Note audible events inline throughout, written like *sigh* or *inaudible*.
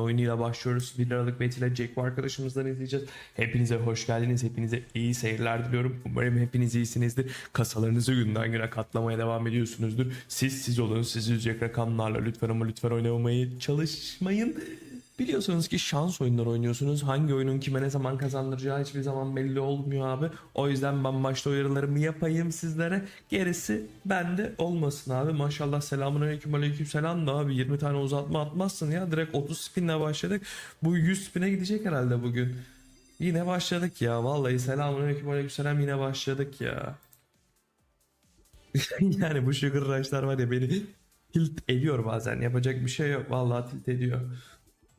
oyunuyla başlıyoruz. 1 Aralık Betty ile Jack arkadaşımızdan izleyeceğiz. Hepinize hoş geldiniz. Hepinize iyi seyirler diliyorum. Umarım hepiniz iyisinizdir. Kasalarınızı günden güne katlamaya devam ediyorsunuzdur. Siz siz olun. Sizi üzecek rakamlarla lütfen ama lütfen oynamamaya çalışmayın. Biliyorsunuz ki şans oyunları oynuyorsunuz. Hangi oyunun kime ne zaman kazandıracağı hiçbir zaman belli olmuyor abi. O yüzden ben başta uyarılarımı yapayım sizlere. Gerisi bende olmasın abi. Maşallah selamun aleyküm aleyküm selam da abi 20 tane uzatma atmazsın ya. Direkt 30 spinle başladık. Bu 100 spine gidecek herhalde bugün. Yine başladık ya. Vallahi selamun aleyküm aleyküm selam yine başladık ya. *laughs* yani bu sugar rush'lar var ya beni tilt ediyor bazen. Yapacak bir şey yok. Vallahi tilt ediyor.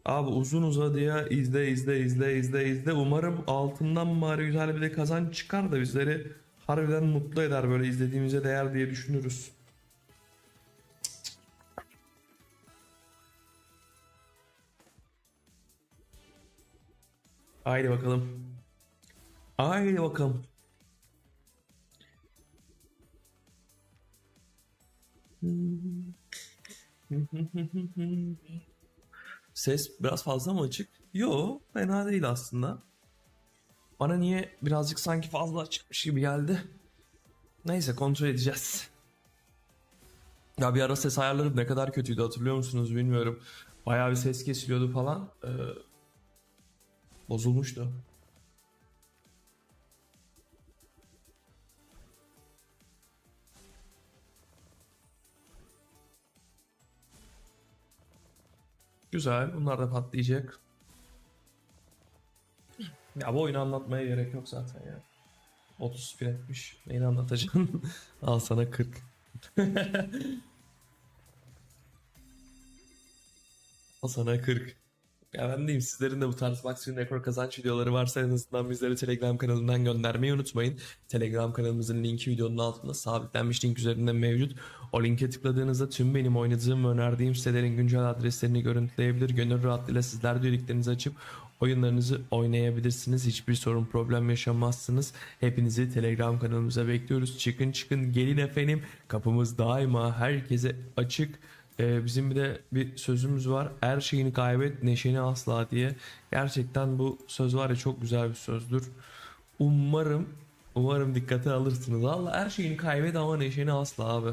Abi uzun uzadıya izle izle izle izle izle. Umarım altından bari güzel bir de kazanç çıkar da bizleri harbiden mutlu eder böyle izlediğimize değer diye düşünürüz. Haydi bakalım. Haydi bakalım. *laughs* Ses biraz fazla mı açık? Yo, fena değil aslında. Bana niye birazcık sanki fazla açıkmış gibi geldi. Neyse kontrol edeceğiz. Ya bir ara ses ayarlarım ne kadar kötüydü hatırlıyor musunuz bilmiyorum. Bayağı bir ses kesiliyordu falan. Ee, bozulmuştu. Güzel. Bunlar da patlayacak. Ya bu oyunu anlatmaya gerek yok zaten ya. 30 spin etmiş. Neyini anlatacaksın? *laughs* Al sana 40. *laughs* Al sana 40. Ya ben diyeyim sizlerin de bu tarz maksimum rekor kazanç videoları varsa en azından bizlere Telegram kanalından göndermeyi unutmayın. Telegram kanalımızın linki videonun altında sabitlenmiş link üzerinde mevcut. O linke tıkladığınızda tüm benim oynadığım ve önerdiğim sitelerin güncel adreslerini görüntüleyebilir. Gönül rahatlığıyla sizler de üyeliklerinizi açıp oyunlarınızı oynayabilirsiniz. Hiçbir sorun problem yaşamazsınız. Hepinizi Telegram kanalımıza bekliyoruz. Çıkın çıkın gelin efendim. Kapımız daima herkese açık. Ee, bizim bir de bir sözümüz var. Her şeyini kaybet, neşeni asla diye. Gerçekten bu söz var ya çok güzel bir sözdür. Umarım, umarım dikkate alırsınız. Valla her şeyini kaybet ama neşeni asla abi.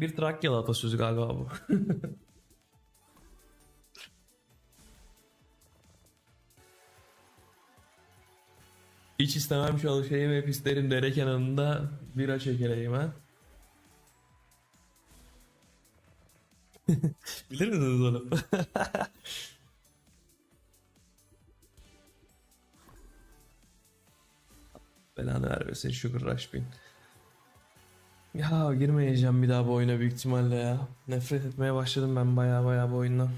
Bir Trakyalı atasözü galiba bu. *laughs* Hiç istemem çalışayım hep isterim dere kenarında bira çekeleyim ha. *laughs* Bilir misiniz onu? *laughs* Belanı vermesin Sugar Rush bin. Ya girmeyeceğim bir daha bu oyuna büyük ihtimalle ya. Nefret etmeye başladım ben baya baya bu oyundan.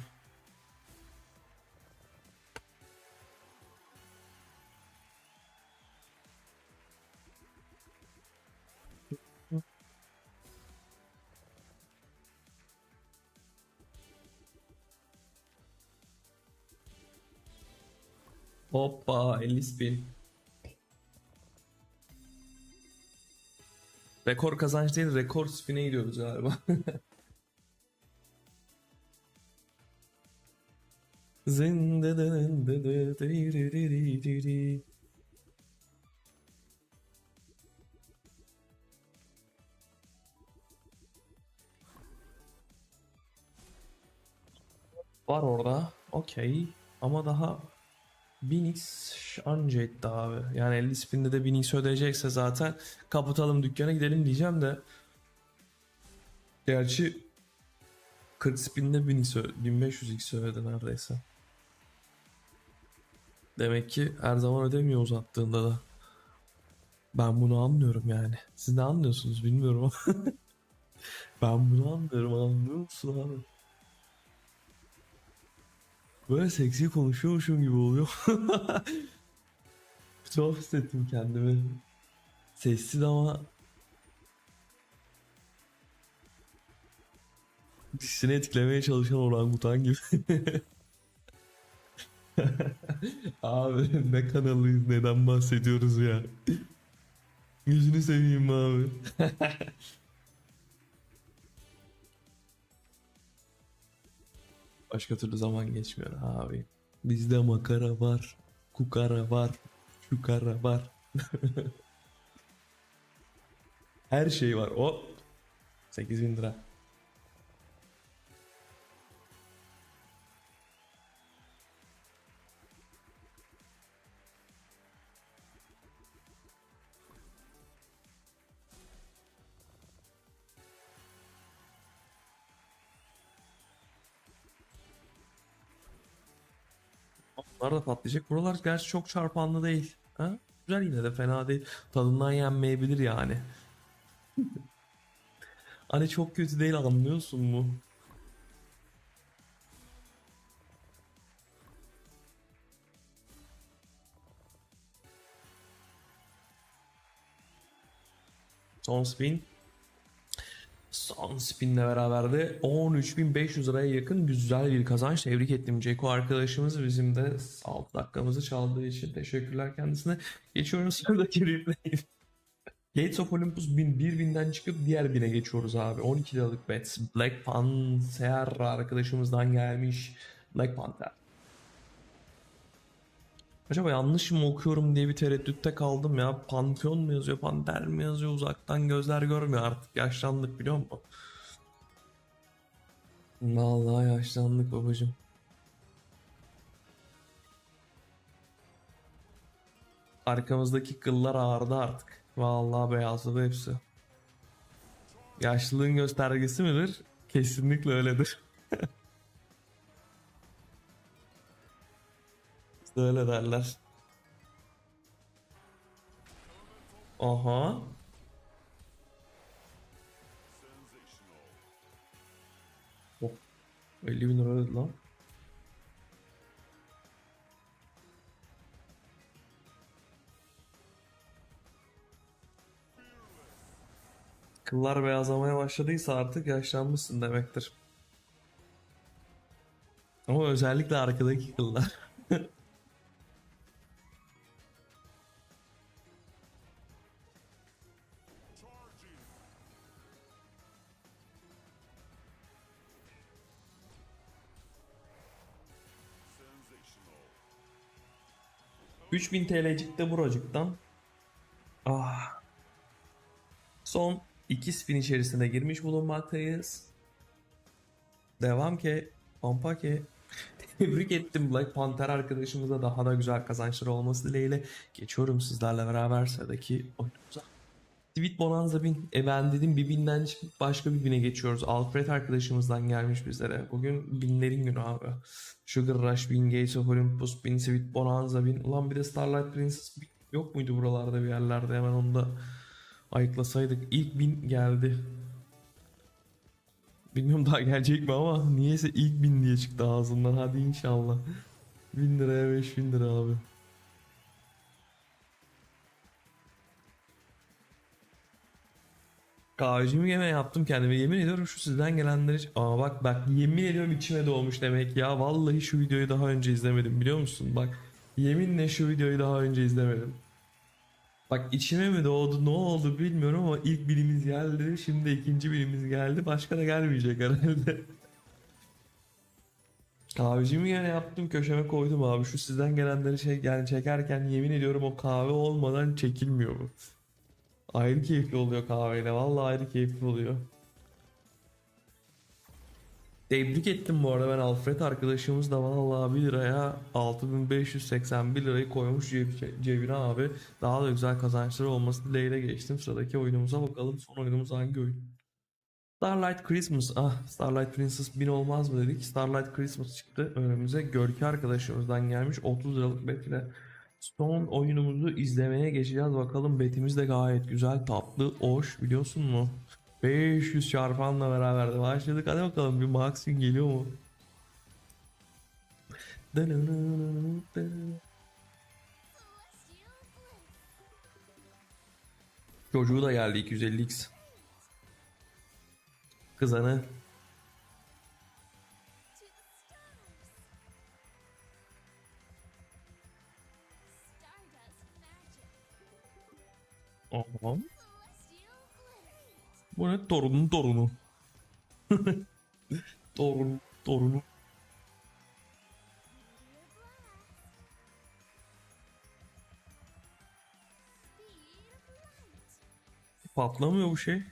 Hoppa 50 spin. Rekor kazanç değil rekor spin'e gidiyoruz galiba. Var orada. Okey. Ama daha 1000x anca etti abi. Yani 50 spinde de 1000x ödeyecekse zaten kapatalım dükkanı gidelim diyeceğim de. Gerçi 40 spinde 1000x ö- 1500x ödedi neredeyse. Demek ki her zaman ödemiyor uzattığında da. Ben bunu anlıyorum yani. Siz ne anlıyorsunuz bilmiyorum ama. *laughs* ben bunu anlıyorum anlıyor musun abi? Böyle seksi konuşuyormuşum gibi oluyor. *laughs* Tuhaf hissettim kendimi. Sessiz ama dişini etkilemeye çalışan orangutan gibi. *laughs* abi ne kanalıyız neden bahsediyoruz ya. Yüzünü seveyim abi. *laughs* Başka türlü zaman geçmiyor abi. Bizde makara var, kukara var, şukara var. *laughs* Her şey var. O 8000 lira. Bunlar da patlayacak. Buralar gerçi çok çarpanlı değil. Ha? Güzel yine de fena değil. Tadından yenmeyebilir yani. *laughs* hani çok kötü değil anlıyorsun mu? Son spin. Son spinle beraber de 13.500 liraya yakın güzel bir kazanç. Tebrik ettim Ceko arkadaşımız. Bizim de 6 dakikamızı çaldığı için teşekkürler kendisine. Geçiyoruz sıradaki replay. Gates of Olympus 1000, 1000'den çıkıp diğer bine geçiyoruz abi. 12 liralık bets. Black Panther arkadaşımızdan gelmiş. Black Panther. Acaba yanlış mı okuyorum diye bir tereddütte kaldım ya. Pantheon mu yazıyor, Panter mi yazıyor? Uzaktan gözler görmüyor artık. Yaşlandık biliyor musun? Vallahi yaşlandık babacım. Arkamızdaki kıllar ağırdı artık. Vallahi beyazladı hepsi. Yaşlılığın göstergesi midir? Kesinlikle öyledir. İşte öyle derler. Aha. Oh. 50 bin lira lan. Kıllar beyazlamaya başladıysa artık yaşlanmışsın demektir. Ama özellikle arkadaki kıllar. Üç bin TL'cikte buracıktan. Ah. Son iki spin içerisine girmiş bulunmaktayız. Devam ki. Pampa ki. *laughs* Tebrik ettim Black Panther arkadaşımıza daha da güzel kazançları olması dileğiyle. Geçiyorum sizlerle beraber sıradaki oyunumuza. Sweet Bonanza 1000. E ben dedim bir binden başka bir bine geçiyoruz. Alfred arkadaşımızdan gelmiş bizlere. Bugün binlerin günü abi. Sugar Rush 1000, Gates of Olympus 1000, Sweet Bonanza 1000. Ulan bir de Starlight Princess 1000 yok muydu buralarda bir yerlerde? Hemen onu da ayıklasaydık. İlk 1000 geldi. Bilmiyorum daha gelecek mi ama niyeyse ilk 1000 diye çıktı ağzından. Hadi inşallah. 1000 liraya 5000 lira abi. Kahvecimi yeme yaptım kendime. Yemin ediyorum şu sizden gelenleri... Aa bak bak yemin ediyorum içime doğmuş demek ya. Vallahi şu videoyu daha önce izlemedim biliyor musun? Bak yeminle şu videoyu daha önce izlemedim. Bak içime mi doğdu ne oldu bilmiyorum ama ilk birimiz geldi. Şimdi ikinci birimiz geldi. Başka da gelmeyecek herhalde. *laughs* Kahvecimi yine yaptım köşeme koydum abi. Şu sizden gelenleri şey yani çekerken yemin ediyorum o kahve olmadan çekilmiyor bu. Ayrı keyifli oluyor kahveyle. Vallahi ayrı keyifli oluyor. Tebrik ettim bu arada ben Alfred arkadaşımız da vallahi 1 liraya 6581 lirayı koymuş ceb- cebine abi. Daha da güzel kazançları olması dileğiyle geçtim. Sıradaki oyunumuza bakalım. Son oyunumuz hangi oyun? Starlight Christmas. Ah Starlight Princess 1000 olmaz mı dedik. Starlight Christmas çıktı önümüze. Görki arkadaşımızdan gelmiş 30 liralık bet ile. Son oyunumuzu izlemeye geçeceğiz. Bakalım betimiz de gayet güzel, tatlı, hoş biliyorsun mu? 500 çarpanla beraber de başladık. Hadi bakalım bir Maxim geliyor mu? Çocuğu da geldi 250x. Kızanı. Bu ne? Torunun torunu. *laughs* torun, torunu. Patlamıyor bu şey.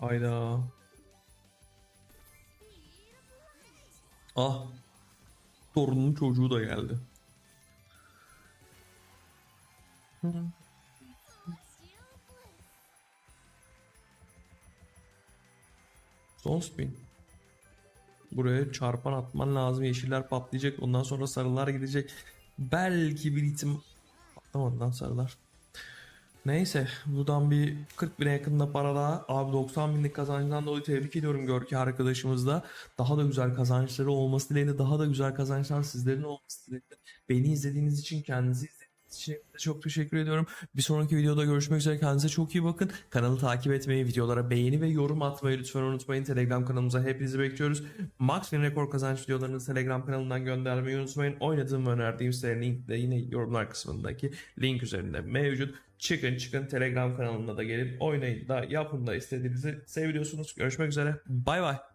Hayda. Ah. Torunun çocuğu da geldi. Son spin. Buraya çarpan atman lazım. Yeşiller patlayacak. Ondan sonra sarılar gidecek. Belki bir ritim patlamadan sarılar. Neyse buradan bir 40 bine yakında para daha. Abi 90 binlik kazancından dolayı tebrik ediyorum Görki arkadaşımız da. Daha da güzel kazançları olması dileğiyle daha da güzel kazançlar sizlerin olması dileğiyle. Beni izlediğiniz için kendinizi için hepinize çok teşekkür ediyorum. Bir sonraki videoda görüşmek üzere. Kendinize çok iyi bakın. Kanalı takip etmeyi, videolara beğeni ve yorum atmayı lütfen unutmayın. Telegram kanalımıza hepinizi bekliyoruz. Max Win Rekor kazanç videolarını Telegram kanalından göndermeyi unutmayın. Oynadığım ve önerdiğim sitelerin link de yine yorumlar kısmındaki link üzerinde mevcut. Çıkın çıkın Telegram kanalına da gelip oynayın da yapın da istediğinizi seviyorsunuz. Görüşmek üzere. Bay bay.